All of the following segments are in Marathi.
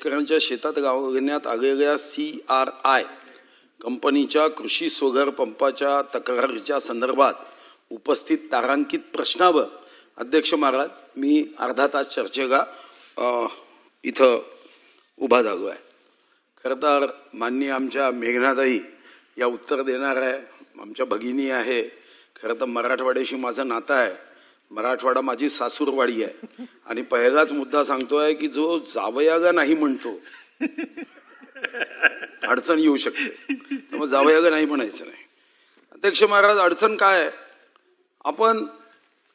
शेतकऱ्यांच्या शेतात गावण्यात आलेल्या सी आर आय कंपनीच्या कृषी सोलर पंपाच्या तक्रारीच्या संदर्भात उपस्थित तारांकित प्रश्नावर. अध्यक्ष महाराज मी अर्धा तास चर्चेला इथं उभा झालो आहे खरं तर माननीय आमच्या मेघनाताई या उत्तर देणार आहे आमच्या भगिनी आहे. खरं तर मराठवाड्याशी माझं नातं आहे. मराठवाडा माझी सासूरवाडी आहे. आणि पहिलाच मुद्दा सांगतोय की जो जावयागा नाही म्हणतो अडचण येऊ शकते. त्यामुळे जावयागा नाही म्हणायचं नाही. अध्यक्ष महाराज अडचण काय आहे? आपण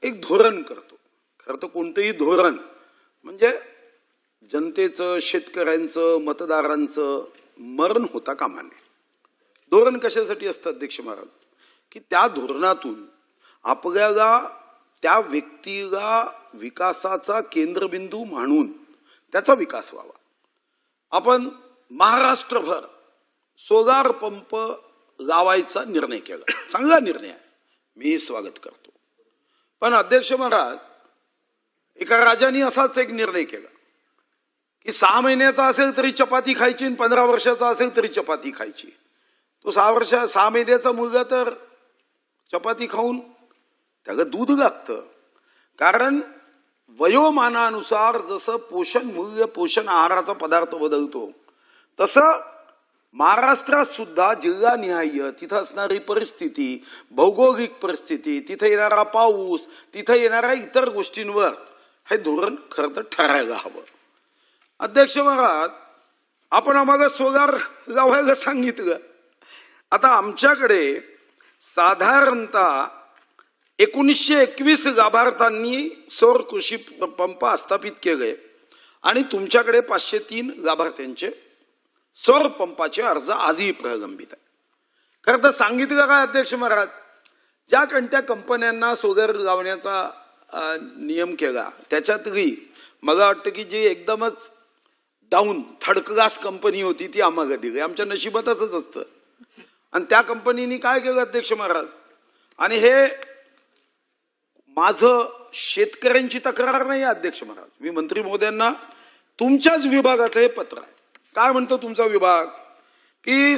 एक धोरण करतो. खरं तर कोणतंही धोरण म्हणजे जनतेचं शेतकऱ्यांचं मतदारांचं मरण होता कामा नये. धोरण कशासाठी असतं अध्यक्ष महाराज? की त्या धोरणातून आपल्याला त्या व्यक्तीला विकासाचा केंद्रबिंदू मानून त्याचा विकास व्हावा. आपण महाराष्ट्रभर सोलार पंप लावायचा निर्णय केला. चांगला निर्णय आहे. मी स्वागत करतो. पण अध्यक्ष महाराज एका राजाने असाच एक निर्णय केला की सहा महिन्याचा असेल तरी चपाती खायची आणि पंधरा वर्षाचा असेल तरी चपाती खायची. तो सहा वर्ष सहा महिन्याचा मुलगा तर चपाती खाऊन त्याला दूध लागतं कारण वयोमानानुसार जसं पोषण मूल्य पोषण आहाराचा पदार्थ बदलतो तसं महाराष्ट्रात सुद्धा जिल्हानिहाय तिथं असणारी परिस्थिती भौगोलिक परिस्थिती तिथं येणारा पाऊस तिथं येणाऱ्या इतर गोष्टींवर हे धोरण खरं तर ठरायला हवं. अध्यक्ष महाराज आपण आम्हाला सोलार लावायला सांगितलं. आता आमच्याकडे साधारणतः एकोणीसशे एकवीस लाभार्थ्यांनी सौर कृषी प- पंप स्थापित केले. आणि तुमच्याकडे पाचशे तीन गाभार्थ्यांचे सौर पंपाचे अर्ज आजही प्रलंबित आहे. खरं तर सांगितलं काय अध्यक्ष महाराज? ज्या कोणत्या कंपन्यांना सोलर लावण्याचा नियम केला त्याच्यातली मला वाटतं की जी एकदमच डाऊन थर्ड क्लास कंपनी होती ती आम्हाला दिली. आमच्या नशिबातच असतं. आणि त्या कंपनीने काय केलं अध्यक्ष महाराज? आणि हे माझं शेतकऱ्यांची तक्रार नाही आहे, अध्यक्ष महाराज. मी मंत्री महोदयांना तुमच्याच विभागाचं हे पत्र आहे. काय म्हणतो तुमचा विभाग? की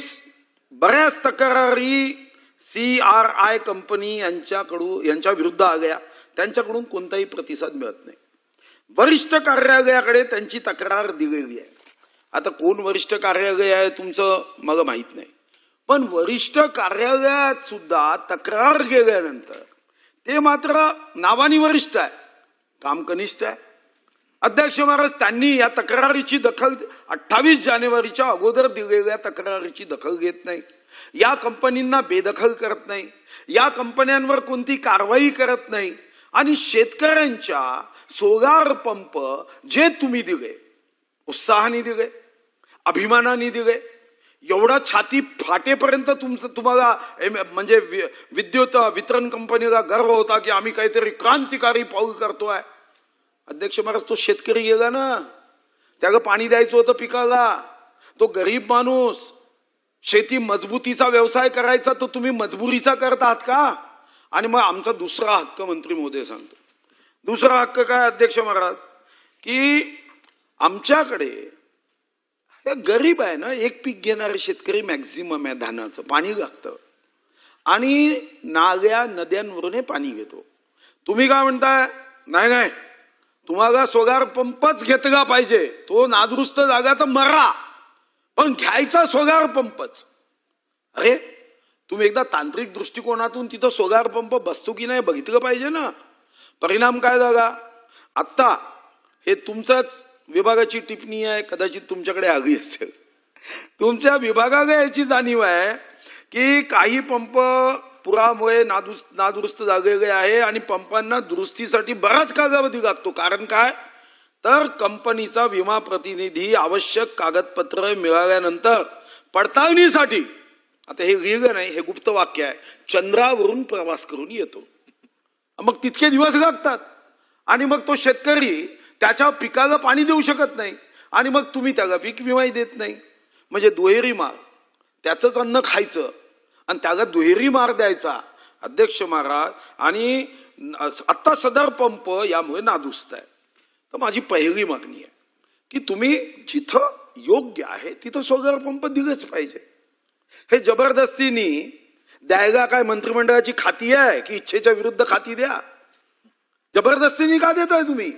बऱ्याच तक्रारी सी आर आय कंपनी यांच्याकडून यांच्या विरुद्ध आल्या. त्यांच्याकडून कोणताही प्रतिसाद मिळत नाही. वरिष्ठ कार्यालयाकडे त्यांची तक्रार दिलेली आहे. आता कोण वरिष्ठ कार्यालय आहे तुमचं मला माहीत नाही. पण वरिष्ठ कार्यालयात सुद्धा तक्रार गेल्यानंतर ते मात्र नावानी वरिष्ठ आहे काम कनिष्ठ आहे. अध्यक्ष महाराज त्यांनी या तक्रारीची दखल अठ्ठावीस जानेवारीच्या अगोदर दिलेल्या तक्रारीची दखल घेत नाही. या कंपनींना बेदखल करत नाही. या कंपन्यांवर कोणती कारवाई करत नाही. आणि शेतकऱ्यांच्या सोलार पंप जे तुम्ही दिले उत्साहाने दिले अभिमानाने दिले एवढा छाती फाटेपर्यंत तुमचं तुम्हाला एम- म्हणजे वि- विद्युत वितरण कंपनीला गर्व होता की आम्ही काहीतरी क्रांतिकारी पाऊल करतोय. अध्यक्ष महाराज तो शेतकरी गेला ना. त्याला पाणी द्यायचं होतं पिकाला. तो गरीब माणूस. शेती मजबूतीचा व्यवसाय करायचा तर तुम्ही मजबुरीचा करत आहात का? आणि मग आमचा दुसरा हक्क मंत्री मोदी सांगतो. दुसरा हक्क काय अध्यक्ष महाराज? की आमच्याकडे त्या गरीब आहे ना एक पीक घेणारे शेतकरी मॅक्झिमम आहे धानाचं पाणी लागतं. आणि नाल्या नद्यांवरून हे पाणी घेतो. तुम्ही काय म्हणताय? नाही नाही. तुम्हाला सोगार पंपच घेतला पाहिजे. तो नादुरुस्त जागा तर मरा पण घ्यायचा सोगार पंपच. अरे तुम्ही एकदा तांत्रिक दृष्टिकोनातून तिथं सोगार पंप बसतो की नाही बघितलं पाहिजे ना? परिणाम काय जागा आत्ता हे तुमचंच विभागाची टिप्पणी आहे कदाचित तुमच्याकडे आगी असेल. तुमच्या विभागाला याची जाणीव आहे की काही पंप पुरामुळे नादुस नादुरुस्त झालेले आहे आणि पंपांना दुरुस्तीसाठी बराच कालावधी लागतो. कारण काय? तर कंपनीचा विमा प्रतिनिधी आवश्यक कागदपत्र मिळाल्यानंतर पडताळणीसाठी आता हे लिहिलं नाही हे गुप्त वाक्य आहे चंद्रावरून प्रवास करून येतो. मग तितके दिवस लागतात. आणि मग तो शेतकरी त्याच्या पिकाला पाणी देऊ शकत नाही. आणि मग तुम्ही त्याला पीक विमाही देत नाही. म्हणजे दुहेरी मार. त्याचंच अन्न खायचं. आणि त्याला दुहेरी मार द्यायचा. अध्यक्ष महाराज आणि आत्ता सदर पंप यामुळे नादुस्त आहे. तर माझी पहिली मागणी आहे की तुम्ही जिथं योग्य आहे तिथं सोलर पंप दिलंच पाहिजे. हे जबरदस्तीनी द्यायला काय मंत्रिमंडळाची खाती आहे की इच्छेच्या विरुद्ध खाती द्या? जबरदस्तीने का देताय तुम्ही?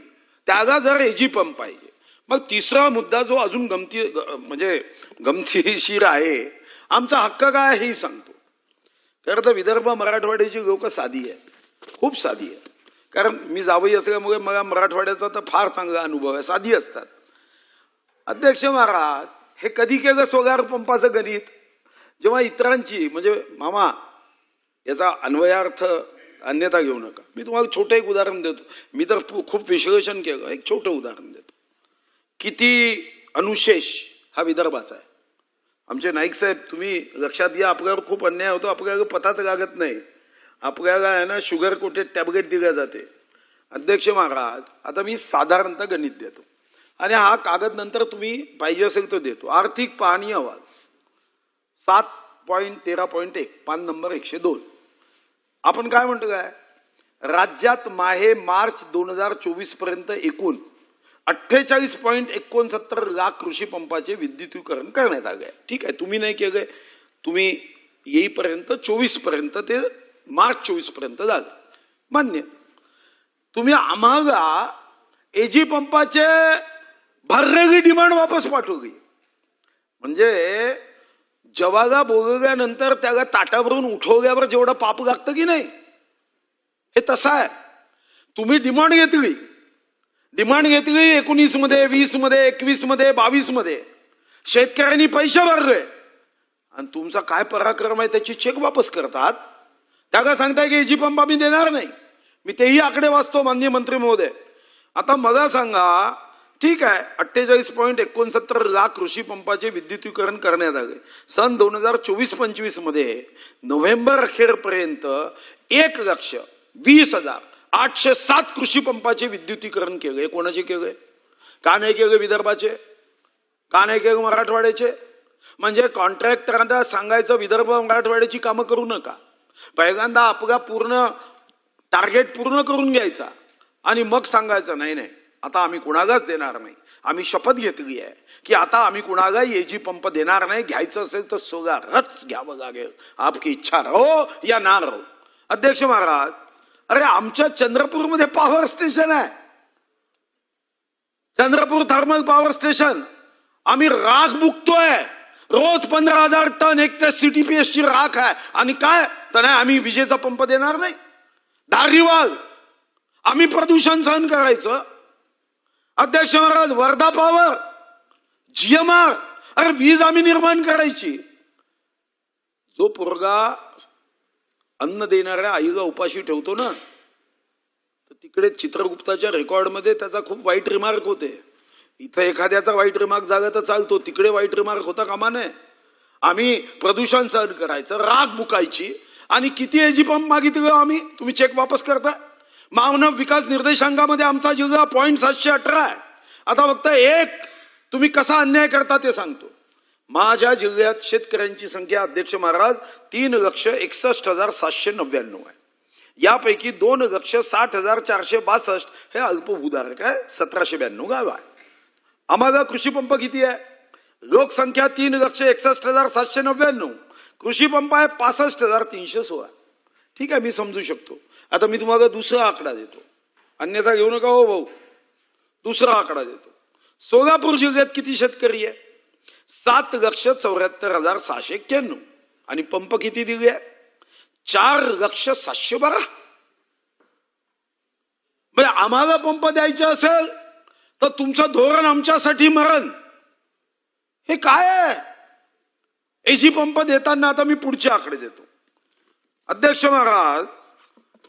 त्याला जर एजी पंप पाहिजे. मग तिसरा मुद्दा जो अजून गमती ग- म्हणजे गमतीशीर आहे आमचा हक्क काय आहे हेही सांगतो. खरं तर विदर्भ मराठवाड्याची लोक साधी आहेत. खूप साधी आहेत. कारण मी जावई असल्यामुळे मला मराठवाड्याचा तर फार चांगला अनुभव आहे. साधी असतात. अध्यक्ष महाराज हे कधी केलं सोगार पंपाचं गणित? जेव्हा इतरांची म्हणजे मामा याचा अन्वयार्थ अन्यथा घेऊ नका. मी तुम्हाला छोटं एक उदाहरण देतो. मी तर पु- खूप विश्लेषण केलं. एक छोटं उदाहरण देतो. किती अनुशेष हा विदर्भाचा आहे. आमचे नाईक साहेब तुम्ही लक्षात घ्या आपल्यावर खूप अन्याय होतो. आपल्याला पताच लागत नाही. आपल्याला आहे ना शुगर कोटेड टॅबलेट दिल्या जाते. अध्यक्ष महाराज आता मी साधारणतः गणित देतो. आणि हा कागद नंतर तुम्ही पाहिजे असेल तर देतो. आर्थिक पाहणी अहवाल. सात पॉईंट तेरा पॉईंट एक पान नंबर एकशे दोन. आपण काय म्हणतो काय? राज्यात माहे मार्च दोन हजार चोवीसपर्यंत एकूण अठ्ठेचाळीस पॉईंट एकोणसत्तर लाख कृषी पंपाचे विद्युतीकरण करण्यात आले आहे. ठीक आहे तुम्ही नाही केलंय. तुम्ही येईपर्यंत चोवीसपर्यंत ते मार्च चोवीसपर्यंत झालं. मान्य. तुम्ही आम्हाला एजी पंपाचे भरलेली डिमांड वापस पाठवली. म्हणजे जवागा बोगल्यानंतर त्याला ताटावरून उठवल्यावर जेवढं पाप लागतं की नाही? हे तसं आहे. तुम्ही डिमांड घेतली. डिमांड घेतली एकोणीसमध्ये वीसमध्ये एकवीसमध्ये बावीसमध्ये शेतकऱ्यांनी पैसे भरले. आणि तुमचा काय पराक्रम आहे त्याची चेक वापस करतात? त्याला सांगताय की एजी पंप आम्ही देणार नाही. मी तेही आकडे वाचतो माननीय मंत्री महोदय. आता मला सांगा ठीक आहे अठ्ठेचाळीस पॉईंट एकोणसत्तर लाख कृषी पंपाचे विद्युतीकरण करण्यात आले. सन दोन हजार चोवीस पंचवीसमध्ये नोव्हेंबर अखेरपर्यंत एक लक्ष वीस हजार आठशे सात कृषी पंपाचे विद्युतीकरण केले. कोणाचे केले? का नाही केले विदर्भाचे? का नाही केले मराठवाड्याचे? म्हणजे कॉन्ट्रॅक्टरांना सांगायचं विदर्भ मराठवाड्याची कामं करू नका. पहिल्यांदा आपला पूर्ण टार्गेट पूर्ण करून घ्यायचा आणि मग सांगायचं नाही नाही आता आम्ही कुणालाच देणार नाही. आम्ही शपथ घेतली आहे की आता आम्ही कुणाला एजी पंप देणार नाही घ्यायचं असेल तर सोगारच घ्यावं लागेल. आपकी इच्छा रहो या ना रहो. अध्यक्ष महाराज अरे आमच्या चंद्रपूरमध्ये पॉवर स्टेशन आहे. चंद्रपूर थर्मल पॉवर स्टेशन आम्ही राख बुकतोय. रोज पंधरा हजार टन एक पी सीटीपीएस ची राख आहे. आणि काय? तर नाही आम्ही विजेचा पंप देणार नाही. धारीवाल आम्ही प्रदूषण सहन करायचं. अध्यक्ष महाराज वर्धा पॉवर जीएमआर अरे वीज आम्ही निर्माण करायची. जो पोरगा अन्न देणाऱ्या आईला उपाशी ठेवतो ना तर तिकडे चित्रगुप्ताच्या रेकॉर्डमध्ये त्याचा खूप वाईट रिमार्क होते. इथं एखाद्याचा वाईट रिमार्क झाला तर चालतो तिकडे वाईट रिमार्क होता कामा नये. आम्ही प्रदूषण सहन करायचं राग बुकायची आणि किती एजी पंप मागितलं आम्ही तुम्ही चेक वापस करताय मानव विकास निर्देशांकामध्ये आमचा जिल्हा पॉईंट सातशे अठरा आहे. आता फक्त एक तुम्ही कसा अन्याय करता ते सांगतो. माझ्या जिल्ह्यात शेतकऱ्यांची संख्या अध्यक्ष महाराज तीन लक्ष एकसष्ट हजार सातशे नव्याण्णव आहे. यापैकी दोन लक्ष साठ हजार चारशे बासष्ट हे अल्पभूधारक आहे. सतराशे ब्याण्णव गाव आहे. आम्हाला कृषी पंप किती आहे? लोकसंख्या तीन लक्ष एकसष्ट हजार सातशे नव्याण्णव. कृषी पंप आहे पासष्ट हजार तीनशे सोळा. ठीक आहे मी समजू शकतो. आता मी तुम्हाला दुसरा आकडा देतो. अन्यथा घेऊ नका हो भाऊ. दुसरा आकडा देतो. सोलापूर जिल्ह्यात किती शेतकरी आहे? सात लक्ष चौऱ्याहत्तर हजार सहाशे एक्क्याण्णव. आणि पंप किती दिले आहे? चार लक्ष सातशे बारा. म्हणजे आम्हाला पंप द्यायचे असेल तर तुमचं धोरण आमच्यासाठी मरण. हे काय आहे? एसी पंप देताना आता मी पुढचे आकडे देतो. अध्यक्ष महाराज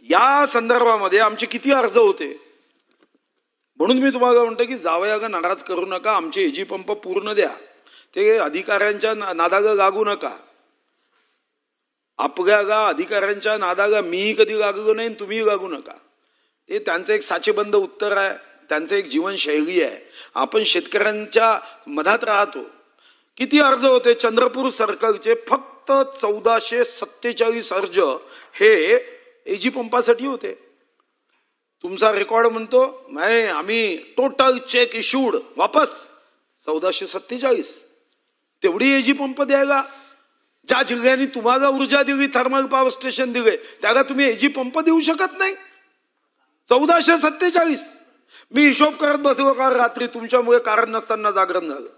या संदर्भामध्ये आमचे किती अर्ज होते? म्हणून मी तुम्हाला म्हणतो की जावयागा नाराज करू नका आमचे एजी पंप पूर्ण द्या. ते अधिकाऱ्यांच्या नादाग नादागा लागू नका. आपल्याला अधिकाऱ्यांच्या नादागा मीही कधी लागलो नाही तुम्हीही लागू नका. हे त्यांचं एक साचेबंद उत्तर आहे त्यांचं एक जीवनशैली आहे. आपण शेतकऱ्यांच्या मधात राहतो. किती अर्ज होते? चंद्रपूर सर्कलचे फक्त चौदाशे सत्तेचाळीस अर्ज हे एजी पंपासाठी होते. तुमचा रेकॉर्ड म्हणतो नाही आम्ही टोटल चेक इश्यूड वापस चौदाशे सत्तेचाळीस. तेवढी एजी पंप द्यायला ज्या जिल्ह्याने तुम्हाला ऊर्जा दिली थर्मल पॉवर स्टेशन दिले त्याला तुम्ही एजी पंप देऊ शकत नाही. चौदाशे सत्तेचाळीस. मी हिशोब करत बसलो का रात्री तुमच्यामुळे कारण नसताना जागरण झालं.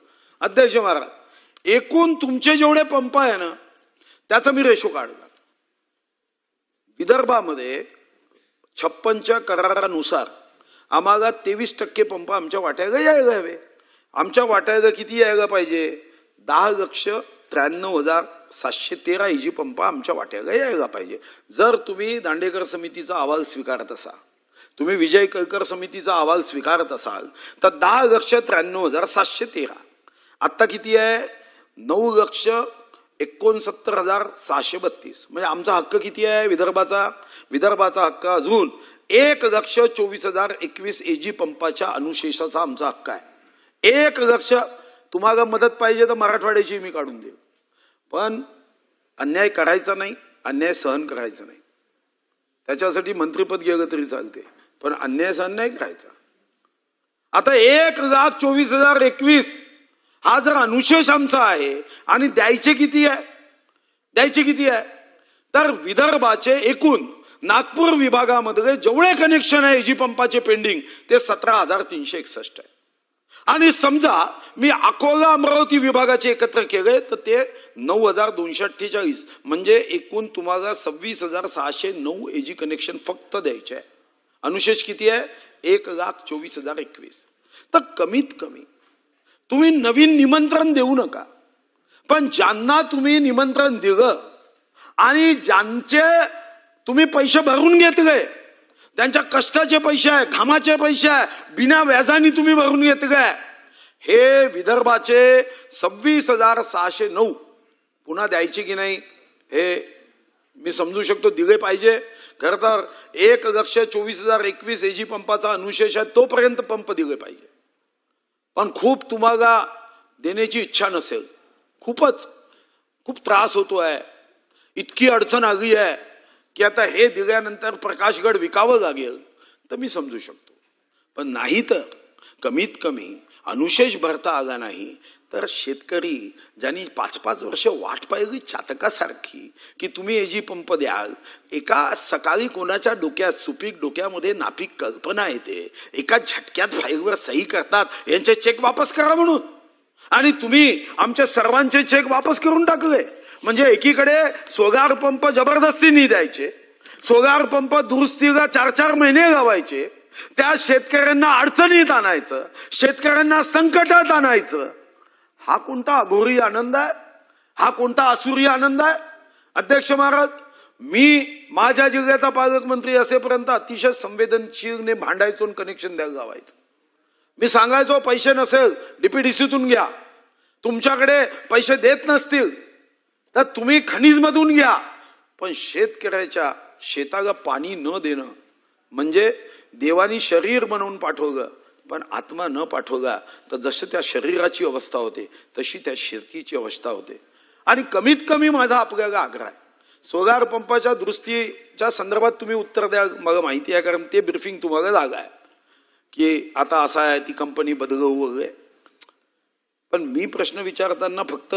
अध्यक्ष महाराज एकूण तुमचे जेवढे पंप आहे ना त्याचा मी रेशो काढला. विदर्भामध्ये छप्पनच्या करारानुसार आम्हाला तेवीस टक्के पंप आमच्या वाट्याला यायला हवे. आमच्या वाट्याला किती यायला पाहिजे? दहा लक्ष त्र्याण्णव हजार सातशे तेरा इजी पंप आमच्या वाट्याला यायला पाहिजे. जर तुम्ही दांडेकर समितीचा अहवाल स्वीकारत असाल तुम्ही विजय केळकर समितीचा अहवाल स्वीकारत असाल तर दहा लक्ष त्र्याण्णव हजार सातशे तेरा. आत्ता किती आहे? नऊ लक्ष एकोणसत्तर हजार सहाशे बत्तीस. म्हणजे आमचा हक्क किती आहे विदर्भाचा? विदर्भाचा हक्क अजून एक लक्ष चोवीस हजार एकवीस एजी पंपाच्या अनुशेषाचा आमचा हक्क आहे. एक लक्ष तुम्हाला मदत पाहिजे तर मराठवाड्याची मी काढून देऊ पण अन्याय करायचा नाही अन्याय सहन करायचा नाही. त्याच्यासाठी मंत्रिपद गेलं तरी चालते पण अन्याय सहन नाही करायचा. आता एक लाख चोवीस हजार एकवीस हा जर अनुशेष आमचा आहे आणि द्यायचे किती आहे? द्यायचे किती आहे? तर विदर्भाचे एकूण नागपूर विभागामध्ये जेवढे कनेक्शन आहे एजी पंपाचे पेंडिंग ते सतरा हजार तीनशे एकसष्ट आहे. आणि समजा मी अकोला अमरावती विभागाचे एकत्र केले तर ते नऊ हजार दोनशे अठ्ठेचाळीस म्हणजे एकूण तुम्हाला सव्वीस हजार सहाशे नऊ एजी कनेक्शन फक्त द्यायचे आहे. अनुशेष किती आहे? एक लाख चोवीस हजार एकवीस. तर कमीत कमी तुम्ही नवीन निमंत्रण देऊ नका. पण ज्यांना तुम्ही निमंत्रण दिलं आणि ज्यांचे तुम्ही पैसे भरून घेतले त्यांच्या कष्टाचे पैसे आहे घामाचे पैसे आहे बिना व्याजाने तुम्ही भरून घेतले हे विदर्भाचे सव्वीस हजार सहाशे नऊ. पुन्हा द्यायचे की नाही हे मी समजू शकतो दिले पाहिजे. खरं तर एक लक्ष चोवीस हजार एकवीस एजी पंपाचा अनुशेष आहे तोपर्यंत पंप दिले पाहिजे. पण खूप तुम्हाला देण्याची इच्छा नसेल. खूपच खूप त्रास होतो आहे. इतकी अडचण आली आहे की आता हे दिल्यानंतर प्रकाशगड विकावं लागेल तर मी समजू शकतो. पण नाही तर कमीत कमी अनुशेष भरता आला नाही तर शेतकरी ज्यांनी पाच पाच वर्ष वाट पाहिली चातकासारखी की तुम्ही एजी पंप द्याल एका सकाळी कोणाच्या डोक्यात सुपीक डोक्यामध्ये नापीक कल्पना येते. एका झटक्यात फाईलवर सही करतात यांचे चेक वापस करा म्हणून. आणि तुम्ही आमच्या सर्वांचे चेक वापस करून टाकले. म्हणजे एकीकडे सोगार पंप जबरदस्तीने द्यायचे सोगार पंप दुरुस्तीला चार चार महिने लावायचे त्या शेतकऱ्यांना अडचणीत आणायचं शेतकऱ्यांना संकटात आणायचं हा कोणता अघोरी आनंद आहे? हा कोणता असुरी आनंद आहे? अध्यक्ष महाराज मी माझ्या जिल्ह्याचा पालकमंत्री असेपर्यंत अतिशय संवेदनशीलने भांडायचो कनेक्शन द्यायला लावायचं. मी सांगायचो पैसे नसेल डीपीडीसीतून घ्या. तुमच्याकडे पैसे देत नसतील तर तुम्ही खनिजमधून घ्या. पण शेतकऱ्याच्या शेताला पाणी न देणं म्हणजे देवानी शरीर बनवून पाठवलं पण आत्मा न पाठवला तर जसं त्या शरीराची अवस्था होते तशी त्या शेतीची अवस्था होते. आणि कमीत कमी माझा आपल्याला आग्रह आहे. सोलार पंपाच्या दुरुस्तीच्या संदर्भात तुम्ही उत्तर द्या मला माहिती आहे कारण ते ब्रिफिंग तुम्हाला जागा आहे. की आता असा आहे ती कंपनी बदलवू वगैरे. पण मी प्रश्न विचारताना फक्त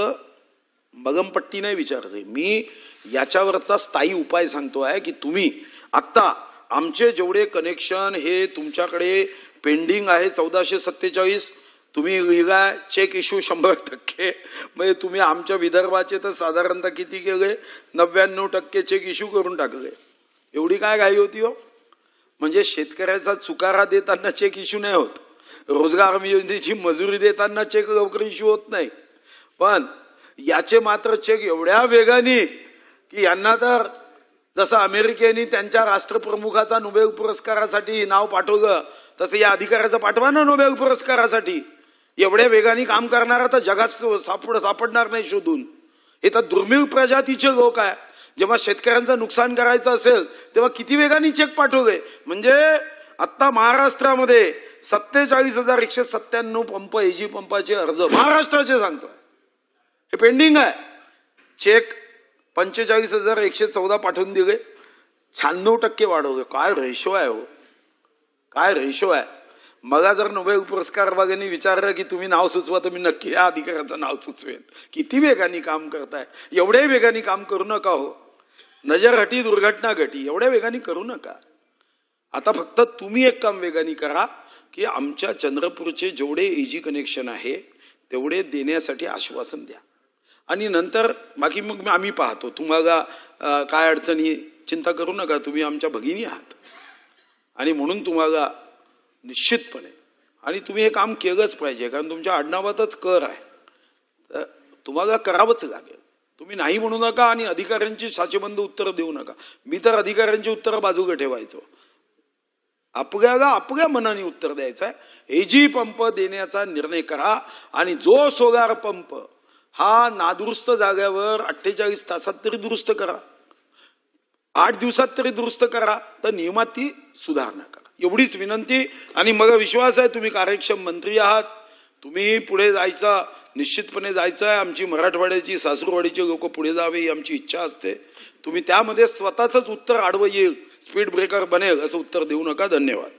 मगमपट्टी नाही विचारते. मी याच्यावरचा स्थायी उपाय सांगतो आहे की तुम्ही आत्ता आमचे जेवढे कनेक्शन हे तुमच्याकडे पेंडिंग आहे चौदाशे सत्तेचाळीस तुम्ही लिहिलाय चेक इश्यू शंभर टक्के. म्हणजे तुम्ही आमच्या विदर्भाचे तर साधारणतः किती केले? नव्याण्णव टक्के चेक इश्यू करून टाकले. एवढी काय घाई होती हो? म्हणजे शेतकऱ्याचा चुकारा देताना चेक इश्यू नाही होत. रोजगार योजनेची मजुरी देताना चेक लवकर इश्यू होत नाही. पण याचे मात्र चेक एवढ्या वेगाने की यांना तर जसं अमेरिकेने त्यांच्या राष्ट्रप्रमुखाचा नोबेल पुरस्कारासाठी नाव पाठवलं तसं या अधिकाऱ्याचं पाठवा ना नोबेल पुरस्कारासाठी. एवढ्या वेगाने काम करणारा तर जगात सापड सापडणार नाही शोधून. हे तर दुर्मिळ प्रजातीचे लोक आहे. जेव्हा शेतकऱ्यांचं नुकसान करायचं असेल तेव्हा किती वेगाने चेक पाठवले? म्हणजे आत्ता महाराष्ट्रामध्ये सत्तेचाळीस हजार एकशे सत्त्याण्णव पंप एजी पंपाचे अर्ज महाराष्ट्राचे सांगतोय. हे पेंडिंग आहे. चेक पंचेचाळीस हजार एकशे चौदा पाठवून दिले. शहाण्णव टक्के वाढवले. काय रेशो आहे हो? काय रेशो आहे? मला जर नोबेल पुरस्कार विभागाने विचारलं की तुम्ही नाव सुचवा तर मी नक्की या अधिकाऱ्याचं नाव सुचवेन. किती वेगाने काम करताय? एवढ्या वेगाने काम करू नका हो. नजर हटी दुर्घटना घटी. एवढ्या वेगाने करू नका. आता फक्त तुम्ही एक काम वेगाने करा की आमच्या चंद्रपूरचे जेवढे इजी कनेक्शन आहे तेवढे देण्यासाठी आश्वासन द्या. आणि नंतर बाकी मग आम्ही पाहतो. तुम्हाला काय अडचणी चिंता करू नका. तुम्ही आमच्या भगिनी आहात. आणि म्हणून तुम्हाला निश्चितपणे आणि तुम्ही हे काम केलंच पाहिजे कारण तुमच्या आडनावातच कर आहे. तर तुम्हाला करावंच लागेल. तुम्ही नाही म्हणू नका आणि अधिकाऱ्यांची साचेबंद उत्तरं देऊ नका. मी तर अधिकाऱ्यांची उत्तरं बाजूला ठेवायचो. आपल्याला आपल्या मनाने उत्तर द्यायचं आहे एजी पंप देण्याचा निर्णय करा आणि जो सोलार पंप हा नादुरुस्त जाग्यावर अठ्ठेचाळीस तासात तरी दुरुस्त करा. आठ दिवसात तरी दुरुस्त करा तर नियमात ती सुधारणा करा. एवढीच विनंती आणि मग विश्वास आहे तुम्ही कार्यक्षम मंत्री आहात. तुम्ही पुढे जायचा निश्चितपणे जायचं आहे. आमची मराठवाड्याची सासूरवाडीचे लोक पुढे जावे ही आमची इच्छा असते. तुम्ही त्यामध्ये स्वतःच उत्तर आडवं येईल. स्पीड ब्रेकर बनेल असं उत्तर देऊ नका. धन्यवाद.